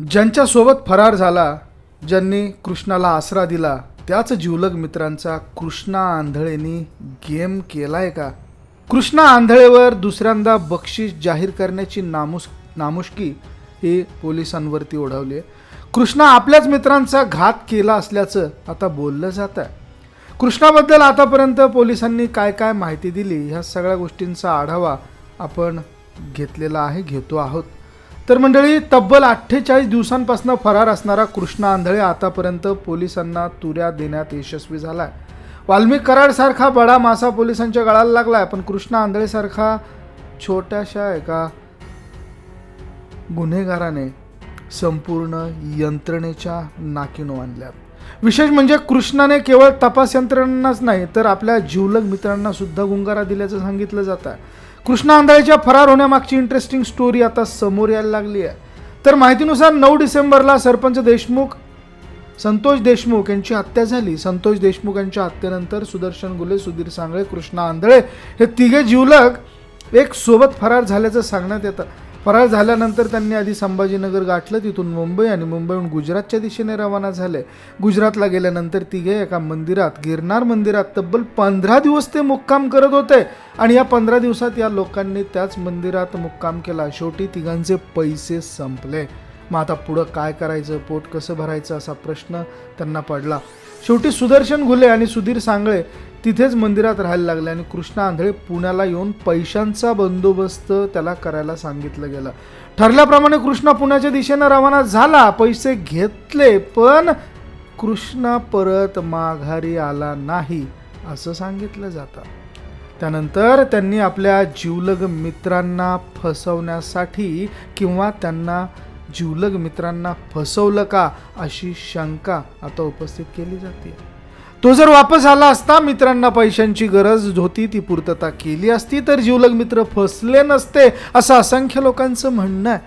ज्यांच्या सोबत फरार झाला ज्यांनी कृष्णाला आसरा दिला त्याच जीवलग मित्रांचा कृष्णा आंधळेनी गेम केलाय का? कृष्णा आंधळेवर दुसऱ्यांदा बक्षीस जाहीर करण्याची नामुस नामुष्की ही पोलिसांवरती ओढवली आहे कृष्णा आपल्याच मित्रांचा घात केला असल्याचं आता बोललं जात आहे कृष्णाबद्दल आतापर्यंत पोलिसांनी काय काय माहिती दिली ह्या सगळ्या गोष्टींचा आढावा आपण घेतलेला आहे घेतो आहोत. तर मंडळी तब्बल अठ्ठेचाळीस दिवसांपासून फरार असणारा कृष्णा आंधळे आतापर्यंत पोलिसांना तुऱ्या देण्यात यशस्वी झालाय. वाल्मिक कराडसारखा बडा मासा पोलिसांच्या गळाला लागलाय पण कृष्णा आंधळेसारखा छोट्याशा एका गुन्हेगाराने संपूर्ण यंत्रणेच्या नाकीनो आणल्यात. विशेष म्हणजे कृष्णाने केवळ तपास यंत्रणांनाच नाही तर आपल्या जीवलग मित्रांना सुद्धा गुंगारा दिल्याचं सांगितलं जात आहे कृष्णा आंधळेच्या फरार होण्यामागची इंटरेस्टिंग स्टोरी आता समोर यायला लागली आहे. तर माहितीनुसार नऊ डिसेंबरला सरपंच देशमुख संतोष देशमुख यांची हत्या झाली. संतोष देशमुख यांच्या हत्येनंतर सुदर्शन गुले सुधीर सांगळे कृष्णा आंधळे हे तिघे जीवलग एक सोबत फरार झाल्याचं सांगण्यात येतं. फरार झाल्यानंतर त्यांनी आधी संभाजीनगर गाठलं. तिथून मुंबई आणि मुंबईहून गुजरातच्या दिशेने रवाना झाले. गुजरातला गेल्यानंतर तिघे एका मंदिरात गिरनार मंदिरात तब्बल पंधरा दिवस ते मुक्काम करत होते. आणि या पंधरा दिवसात या लोकांनी त्याच मंदिरात मुक्काम केला. शेवटी तिघांचे पैसे संपले. मग आता पुढं काय करायचं? पोट कसं भरायचं? असा प्रश्न त्यांना पडला. शेवटी सुदर्शन घुले आणि सुधीर सांगळे तिथेच मंदिरात राहायला लागले आणि कृष्णा आंधळे पुण्याला येऊन पैशांचा बंदोबस्त त्याला करायला सांगितलं गेलं. ठरल्याप्रमाणे कृष्णा पुण्याच्या दिशेनं रवाना झाला. पैसे घेतले पण कृष्णा परत माघारी आला नाही असं सांगितलं जातं. त्यानंतर त्यांनी आपल्या जीवलग मित्रांना फसवण्यासाठी किंवा त्यांना जीवलग मित्रांना फसवलं का अशी शंका आता उपस्थित केली जाते. तो जर वापस आला असता मित्रांना पैशांची गरज होती ती पूर्तता केली असती तर जीवलग मित्र फसले नसते असं असंख्य लोकांचं म्हणणं आहे.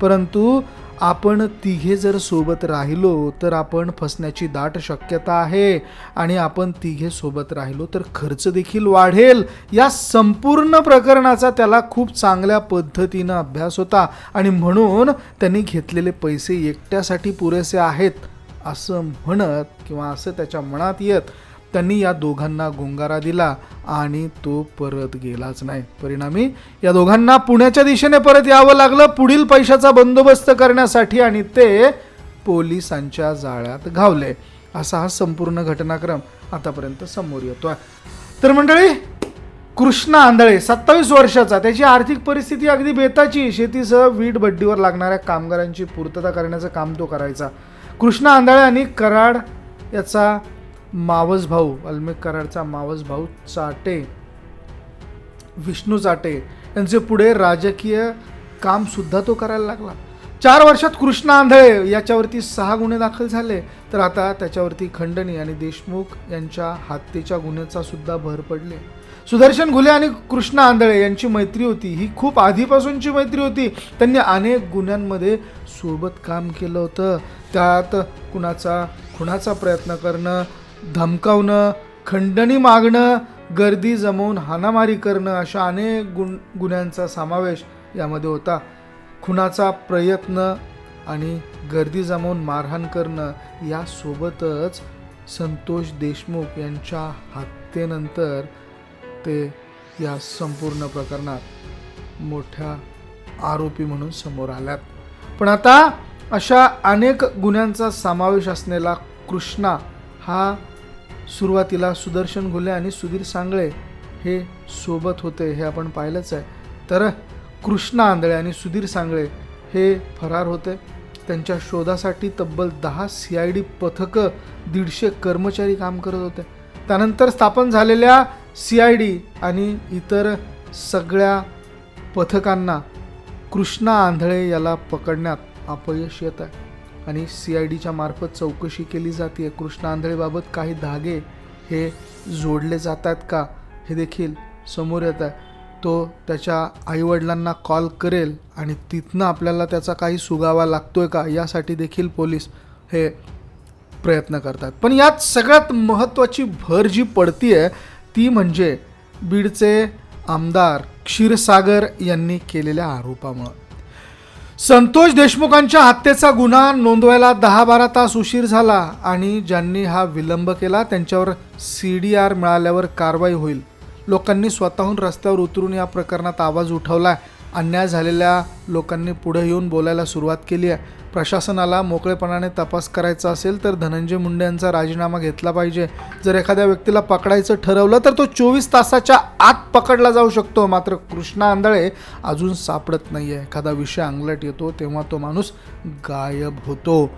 परंतु आपण तिघे जर सोबत राहिलो तर आपण फसण्याची दाट शक्यता आहे आणि आपण तिघे सोबत राहिलो तर खर्च देखील वाढेल. या संपूर्ण प्रकरणाचा त्याला खूप चांगल्या पद्धतीनं अभ्यास होता आणि म्हणून त्यांनी घेतलेले पैसे एकट्यासाठी पुरेसे आहेत असं म्हणत किंवा असं त्याच्या मनात येत त्यांनी या दोघांना गुंगारा दिला आणि तो परत गेलाच नाही. परिणामी या दोघांना पुण्याच्या दिशेने परत यावं लागलं. पुढील पैशाचा बंदोबस्त करण्यासाठी आणि ते पोलिसांच्या जाळ्यात घावले. असा हा संपूर्ण घटनाक्रम आतापर्यंत समोर येतो आहे तर मंडळी कृष्णा आंधळे सत्तावीस वर्षाचा त्याची आर्थिक परिस्थिती अगदी बेताची. शेतीसह वीट भट्टीवर लागणाऱ्या कामगारांची पूर्तता करण्याचं काम तो करायचा. कृष्णा आंधळे आणि कराड याचा मावस भाऊ वाल्मिक कराडचा मावस भाऊ चाटे विष्णू चाटे यांचे पुढे राजकीय कामसुद्धा तो करायला लागला. चार वर्षात कृष्णा आंधळे याच्यावरती सहा गुन्हे दाखल झाले. तर आता त्याच्यावरती खंडणी आणि देशमुख यांच्या हत्येच्या गुन्ह्याचा सुद्धा भर पडले. सुदर्शन घुले आणि कृष्णा आंधळे यांची मैत्री होती. ही खूप आधीपासूनची मैत्री होती. त्यांनी अनेक गुन्ह्यांमध्ये सोबत काम केलं होतं. त्यात कुणाचा खुणाचा प्रयत्न करणं धमकावणं खंडणी मागणं गर्दी जमवून हाणामारी करणं अशा अनेक गुण गुन्ह्यांचा समावेश यामध्ये होता. खुनाचा प्रयत्न आणि गर्दी जमवून मारहाण करणं यासोबतच संतोष देशमुख यांच्या हत्येनंतर ते या संपूर्ण प्रकरणात मोठ्या आरोपी म्हणून समोर आल्यात. पण आता अशा अनेक गुन्ह्यांचा समावेश असलेला कृष्णा हा सुरुवातीला सुदर्शन घुले आणि सुधीर सांगळे हे सोबत होते हे आपण पाहिलंच आहे. तर कृष्णा आंधळे आणि सुधीर सांगळे हे फरार होते. त्यांच्या शोधासाठी तब्बल दहा सी आय डी पथकं दीडशे कर्मचारी काम करत होते. त्यानंतर स्थापन झालेल्या सी आय डी आणि इतर सगळ्या पथकांना कृष्णा आंधळे याला पकडण्यात अपयश येत आहे. आणि सी आय डीच्या मार्फत चौकशी केली जाते कृष्णा आंधळेबाबत काही धागे हे जोडले जात आहेत का? हे देखील समोर येत आहे तो त्याच्या आईवडिलांना कॉल करेल आणि तिथनं आपल्याला त्याचा काही सुगावा लागतो आहे का? यासाठी देखील पोलीस हे प्रयत्न करतात. पण यात सगळ्यात महत्त्वाची भर जी पडतीये ती म्हणजे बीडचे आमदार क्षीरसागर यांनी केलेल्या आरोपामुळं. संतोष देशमुखांच्या हत्येचा गुन्हा नोंदवायला दहा बारा तास उशीर झाला आणि ज्यांनी हा विलंब केला त्यांच्यावर सी डी आर मिळाल्यावर कारवाई होईल. लोकांनी स्वतःहून रस्त्यावर उतरून या प्रकरणात आवाज उठवला अन्याय झालेल्या लोकांनी पुढे येऊन बोलायला सुरुवात केली आहे. प्रशासनाला मोकळेपणाने तपास करायचा असेल तर धनंजय मुंडे यांचा राजीनामा घेतला पाहिजे. जर एखाद्या व्यक्तीला पकडायचं ठरवलं तर तो चोवीस तासाच्या आत पकडला जाऊ शकतो. मात्र कृष्णा आंधळे अजून सापडत नाही आहे एखादा विषय अंगलट येतो तेव्हा तो माणूस गायब होतो.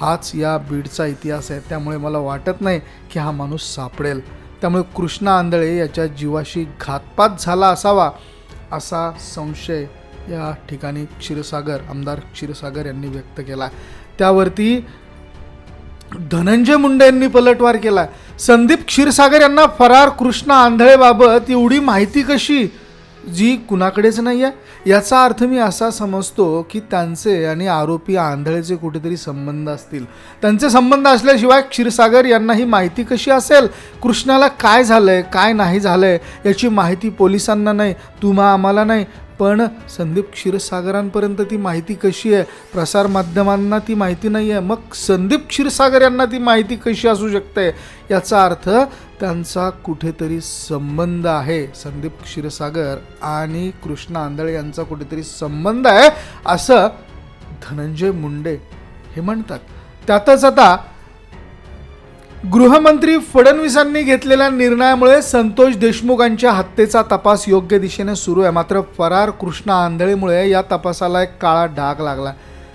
हाच या बीडचा इतिहास आहे. त्यामुळे मला वाटत नाही की हा माणूस सापडेल. त्यामुळे कृष्णा आंधळे याच्या जीवाशी घातपात झाला असावा. असा संशय या ठिकाणी क्षीरसागर आमदार क्षीरसागर यांनी व्यक्त केला त्यावरती धनंजय मुंडे यांनी पलटवार केला संदीप क्षीरसागर यांना फरार कृष्णा आंधळेबाबत एवढी माहिती कशी? जी कुणाकडेच नाही आहे याचा अर्थ मी असा समजतो की त्यांचे आणि आरोपी आंधळेचे कुठेतरी संबंध असतील. त्यांचे संबंध असल्याशिवाय क्षीरसागर यांना ही माहिती कशी असेल? कृष्णाला काय झालं आहे काय नाही झालं आहे याची माहिती पोलिसांना नाही तुम्हा आम्हाला नाही. पण संदीप क्षीरसागरांपर्यंत ती माहिती कशी आहे? प्रसारमाध्यमांना ती माहिती नाही आहे. मग संदीप क्षीरसागर यांना ती माहिती कशी असू शकते? याचा अर्थ त्यांचा कुठेतरी संबंध आहे. संदीप क्षीरसागर आणि कृष्णा आंधळे यांचा कुठेतरी संबंध आहे असं धनंजय मुंडे हे म्हणतात. त्यातच आता गृहमंत्री फडणवीसांनी घेतलेल्या निर्णयामुळे संतोष देशमुखांच्या हत्येचा तपास योग्य दिशेने सुरू आहे. मात्र फरार कृष्णा आंधळेमुळे या तपासाला एक काळा डाग लागला.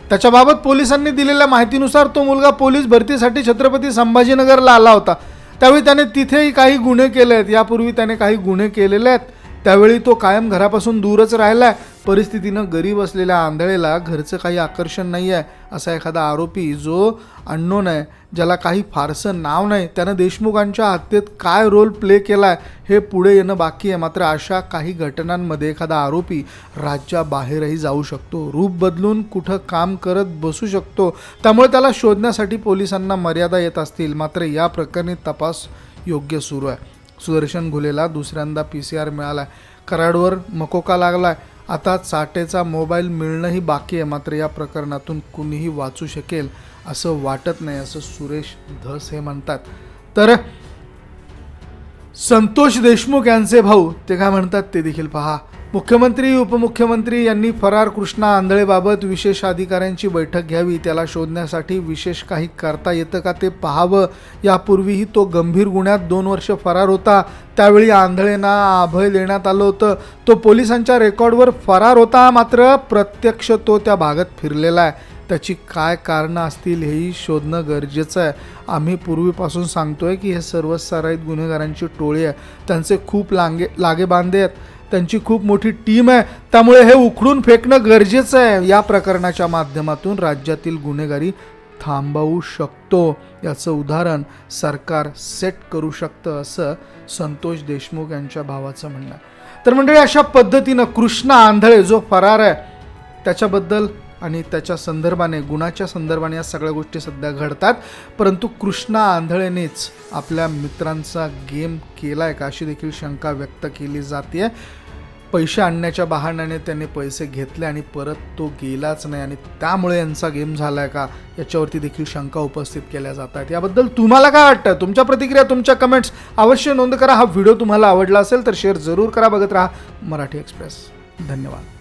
त्याच्याबाबत पोलिसांनी दिलेल्या माहितीनुसार तो मुलगा पोलीस भरतीसाठी छत्रपती संभाजीनगरला आला होता. त्यावेळी त्याने तिथेही काही गुन्हे केले आहेत. यापूर्वी त्याने काही गुन्हे केलेले आहेत. त्यावेळी तो कायम घरापासून दूरच राहिलाय. परिस्थितीनं गरीब असलेल्या आंधळेला घरचं काही आकर्षण नाही आहे असा एखादा आरोपी जो अण्णोन आहे ज्याला काही फारसं नाव नाही त्यानं देशमुखांच्या हत्येत काय रोल प्ले केला आहे हे पुढे येणं बाकी आहे. मात्र अशा काही घटनांमध्ये एखादा आरोपी राज्याबाहेरही जाऊ शकतो. रूप बदलून कुठं काम करत बसू शकतो. त्यामुळे त्याला शोधण्यासाठी पोलिसांना मर्यादा येत असतील. मात्र या प्रकरणी तपास योग्य सुरू आहे. सुदर्शन घुलेला दुसऱ्यांदा पी सी आर मिळाला कराडवर मकोका लागलाय. आता चाटेचा मोबाईल मिळणंही बाकी आहे मात्र या प्रकरणातून कुणीही वाचू शकेल असं वाटत नाही असं सुरेश धस हे म्हणतात. तर संतोष देशमुख यांचे भाऊ ते काय म्हणतात ते देखील पहा. मुख्यमंत्री उपमुख्यमंत्री यांनी फरार कृष्णा आंधळेबाबत विशेष अधिकाऱ्यांची बैठक घ्यावी त्याला शोधण्यासाठी विशेष काही करता येतं का ते पाहावं? यापूर्वीही तो गंभीर गुन्ह्यात दोन वर्ष फरार होता. त्यावेळी आंधळेंना अभय देण्यात आलं होतं. तो पोलिसांच्या रेकॉर्डवर फरार होता मात्र प्रत्यक्ष तो त्या भागात फिरलेला आहे. त्याची काय कारणं असतील हेही शोधणं गरजेचं आहे. आम्ही पूर्वीपासून सांगतोय की हे सर्व सराईत गुन्हेगारांची टोळी आहे. त्यांचे खूप लांगे लागेबांधे आहेत. त्यांची खूप मोठी टीम आहे. त्यामुळे हे उखडून फेकणं गरजेचं आहे. या प्रकरणाच्या माध्यमातून राज्यातील गुन्हेगारी थांबवू शकतो. याचं उदाहरण सरकार सेट करू शकतं असं संतोष देशमुख यांच्या भावाचं म्हणणं आहे. तर मंडळी अशा पद्धतीनं कृष्णा आंधळे जो फरार आहे त्याच्याबद्दल आणि त्याच्या संदर्भाने गुणाच्या संदर्भाने या सगळ्या गोष्टी सध्या घडतात. परंतु कृष्णा आंधळेनेच आपल्या मित्रांचा गेम केला आहे का अशी देखील शंका व्यक्त केली जाते पैसे आणण्याच्या बहाण्याने त्याने पैसे घेतले आणि परत तो गेलाच नाही आणि त्यामुळे यांचा गेम झाला आहे का याच्यावरती देखील शंका उपस्थित केल्या जात आहेत याबद्दल तुम्हाला काय वाटतं? तुमच्या प्रतिक्रिया तुमच्या कमेंट्स अवश्य नोंद करा. हा व्हिडिओ तुम्हाला आवडला असेल तर शेअर जरूर करा. बघत राहा मराठी एक्सप्रेस धन्यवाद.